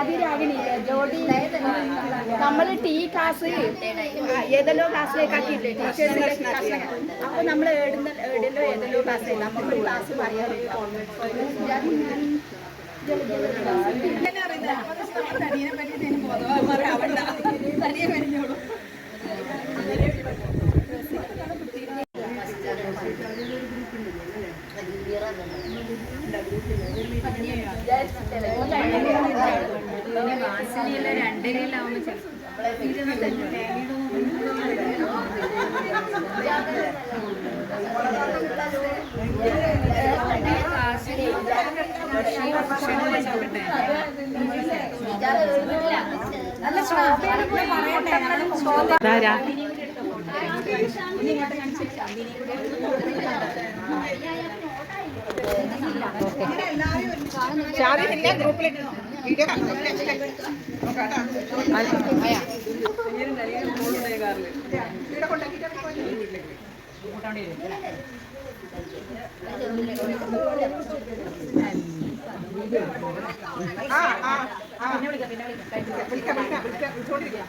ആദിരാഗിണിയില്ലേ ജോഡി. നമ്മൾ tea class ഏതെല്ലോ ക്ലാസ്സിലേക്ക് ആക്കിയില്ലേ? ടീച്ചേഴ്സിന്റെ അപ്പൊ നമ്മൾ ഏടുന്ന ഏടെല്ലോ ഏതെല്ലോ ക്ലാസ് നമുക്ക് ക്ലാസ് പറയാൻ വാസനയുള്ള രണ്ട് കയ്യിലാവുമ്പോൾ നല്ല ശോഭ പറയട്ടെ ശോഭ ആ ആ ആ പിന്നെ വിളിക്കാം പിന്നെ വിളിക്കാം വിളിക്കാം വിളിക്കാം വിളിച്ചോണ്ടിരിക്കാം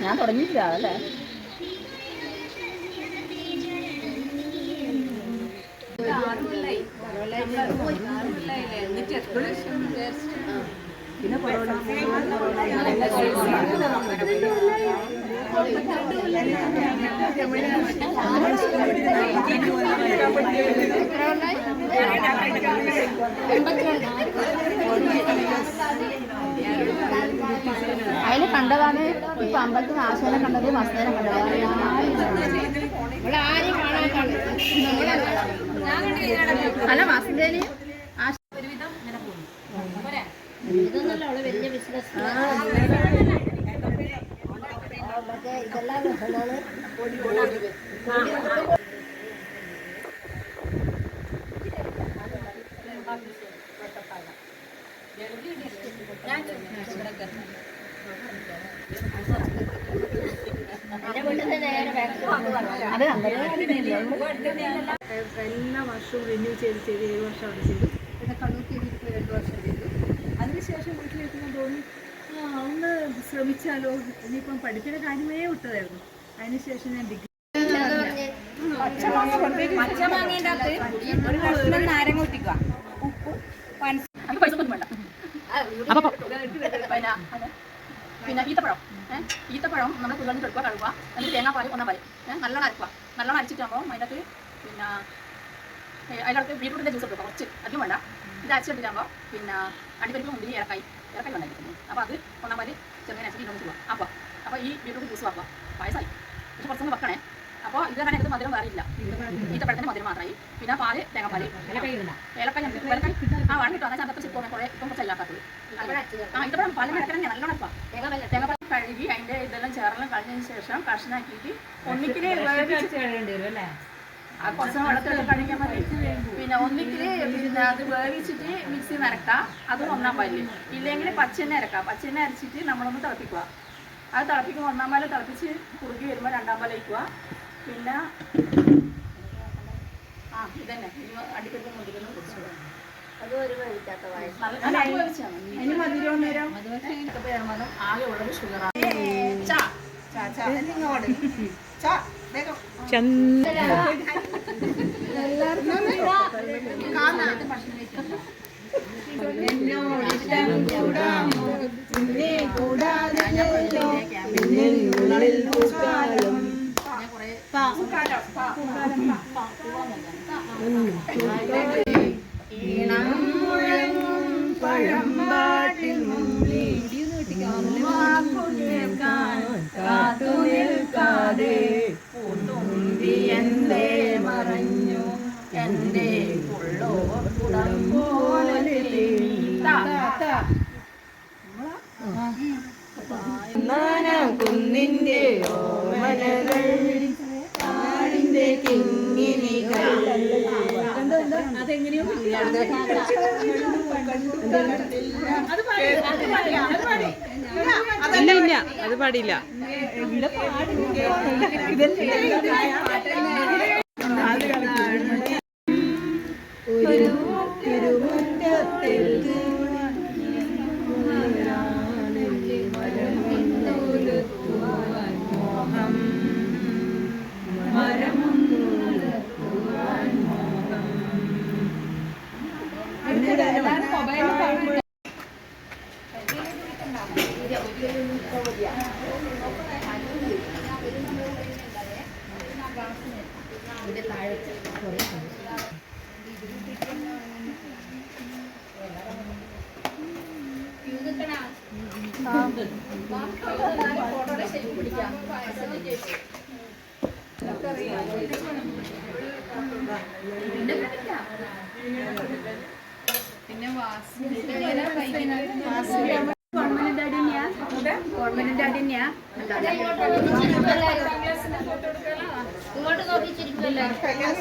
ഞാൻ തുടങ്ങിയില്ല അല്ലേ? പിന്നെ കണ്ടതാണ്. ഇപ്പൊ അമ്പലത്തിൽ ആശാനെ കണ്ടത് മസ്തേനെ കണ്ടത്. ചോദിക്കുന്നത് അല്ല മസ്തേന് ഇതൊന്നല്ല അവൾ വലിയ ഇതെല്ലാം അത് എല്ലാ വർഷവും റിന്യൂ ചെയ്ത് ചെയ്ത് ഏഴ് വർഷം അവിടെ ചെയ്തു. പിന്നെ കണ്ണൂർ ചെയ്തിട്ട് രണ്ട് വർഷം ചെയ്തു. അതിനുശേഷം വീട്ടിലെത്തുമ്പോൾ തോന്നി ഒന്ന് ശ്രമിച്ചാലോ? ഇനിയിപ്പം പഠിക്കുന്ന കാര്യമേ വിട്ടതായിരുന്നു. അതിനുശേഷം ഞാൻ ഡിഗ്രി പച്ചമാങ്ങേന്റെ അകത്ത് ഒരു കഷ്ണം നാരങ്ങ ഒട്ടിക്കുക ഉപ്പ് പഞ്ച പൈസ ഒന്നും വേണ്ട പിന്നെ പിന്നെ ഈത്തപ്പഴം. ഏഹ് ഈത്തപ്പഴം നമ്മൾ കുഴിച്ച് എടുക്കുക കഴുകുക. എന്നിട്ട് തേങ്ങാപ്പാൽ ഒന്നാം പാൽ ഏഹ് നല്ലോണം അരക്കുക. നല്ലോണം അരച്ചിട്ടാകുമ്പോൾ അതിനകത്ത് പിന്നെ ഏഹ് അതിനകത്ത് ബീട്രൂട്ടിന്റെ ജ്യൂസ് എടുക്കുക കുറച്ച്. അധികം വേണ്ട. ഇത് അരച്ചിട്ടാകുമ്പോൾ പിന്നെ അടിപരിപ്പ് മുന്തിരി ഇറക്കായി ഇറക്കായി ഉണ്ടായിരിക്കുന്നു അപ്പോൾ അത് ഒന്നാം പാൽ ചെറുങ്ങനെ അരച്ചിട്ട് ഇങ്ങനെ ചൂടുക അപ്പോൾ അപ്പോൾ ഈ ബീട്രൂട്ട് ജ്യൂസ് ആക്കുക. പായസമായി. പക്ഷെ കുറച്ചൊന്ന് വെക്കണേ. അപ്പോൾ ഇത് തന്നെ എടുത്ത് മധുരം വേറിയില്ല. ഈത്തപ്പഴത്തിന്റെ മധുരം മാത്രമായി. പിന്നെ പാൽ തേങ്ങാപ്പാൽ. ഏലക്കായി ഏലക്കായി ഏലക്കായ ആ വഴി കിട്ടും. അതാ ചന്തപ്പ ചിപ്പോ കുറേ ഇപ്പം കുറച്ച് ഇല്ലാത്തത് ആ ഇതപ്പം പാലം കിടക്കണം നല്ലോണം ഇപ്പം തേങ്ങാപ്പാൽ കഴുകി അതിന്റെ ഇതെല്ലാം ചേർന്ന് കഴിഞ്ഞതിന് ശേഷം കഷ്ണാക്കിയിട്ട് ആ കുറച്ച് വെള്ളത്തിൽ കഴിക്കാൻ മതി. പിന്നെ ഒന്നിക്കിൽ പിന്നെ അത് വേവിച്ചിട്ട് മിക്സി നിരക്കാം അത് ഒന്നാം പല്ല്. ഇല്ലെങ്കിൽ പച്ചെണ്ണ അരക്കാം. പച്ചെണ്ണ അരച്ചിട്ട് നമ്മളൊന്ന് തിളപ്പിക്കുക. അത് തിളപ്പിക്കുമ്പോൾ ഒന്നാം പാൽ തിളപ്പിച്ച് കുറുകി വരുമ്പോൾ രണ്ടാം പാൽ വയ്ക്കുക പിന്നെ ആ ഇതന്നെ. അടിപൊളി മുതിരുന്നു കുടിച്ചു നല്ല അരി വേവിച്ചാണ്. ഇനി മധുരവും നേരം ഇതൊക്കെ ചേർന്നാലും ഇണം മുഴങ്ങും പഴമ്പാട്ടിൽ കാത്തു നിൽക്കാതെ എന്തേ മറഞ്ഞു എന്റെ ഉള്ളോ കുടമ്പോ ഇല്ല ഇല്ല അത് പാടില്ല. ഒരു ഗവൺമെന്റിന്റെ അടിന്നെയാ ഇങ്ങോട്ട് നോക്കി ചിരിക്കുമല്ലോ. ഞാൻ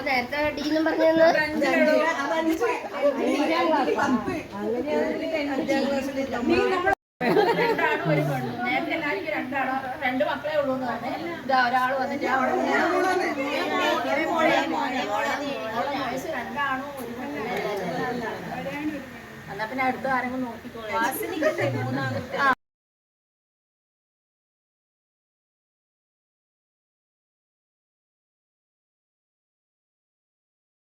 നേരത്തെ നേരത്തെ എല്ലാവർക്കും രണ്ട് പറഞ്ഞേ ഇതാ ഒരാൾ വന്നിട്ട് എന്നാ പിന്നെ അടുത്ത ആരെങ്കിലും നോക്കിക്കോളെ.